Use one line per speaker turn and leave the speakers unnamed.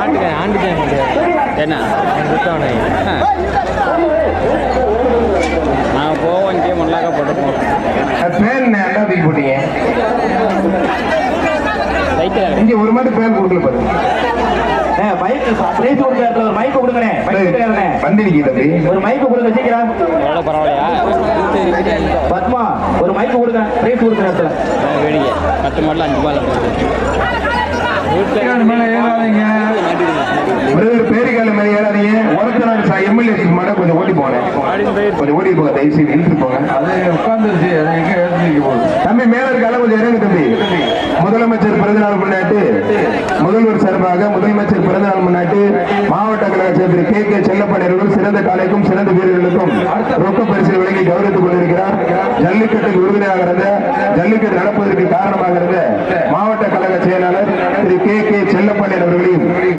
ஆண்டுக்கேன் ஆண்டுக்கேன் என்ன? நான் போவோம் இங்கே முன்னாக்க போட்டுப்போம்.
பேன் என்ன தூக்கி போட்டீங்க? இங்க ஒரு மட்டும் பேன் கொடுக்கல பாருங்க
ஒரு மைக் கொடுங்கண்ணே. மைக் கொடுக்கறதுண்ணே
வண்டி நிக்கி தம்பி.
ஒரு மைக் கொடுங்க சீக்கிரம். பத்மா ஒரு மைக் கொடுங்க பிரைஸ் கொடுக்குற இடத்துல.
வேடிக்கை. பத்து மாடல் அஞ்சு பால்
ஒருத்தர் நான் எம்எல்ஏ மாட கொஞ்சம் ஓடி போனேன் கொஞ்சம் ஓடி போங்க தயவு செய்து இழுத்து போங்க.
அது உட்காந்துருச்சு அது எங்க போகுது?
தம்பி மேல இருக்கால கொஞ்சம் இறங்கு தம்பி. முதலமைச்சர் பிறந்தநாள் முன்னாட்டு முதல்வர் சார்பாக முதலமைச்சர் பிறந்தநாள் முன்னாட்டு மாவட்ட கழக செயலர் கே. கே. செல்லப்படையர்கள் சிறந்த காலைக்கும் சிறந்த வீரர்களுக்கும் ரொக்க பரிசு வழங்கி கௌரவித்துக் கொண்டிருக்கிறார். ஜல்லிக்கட்டுக்கு உறுதுணையாக இருந்த ஜல்லிக்கட்டு நடப்பதற்கு காரணமாக இருந்த மாவட்ட கழக செயலாளர் திரு கே. கே. செல்லப்பாண்டியன் அவர்களையும்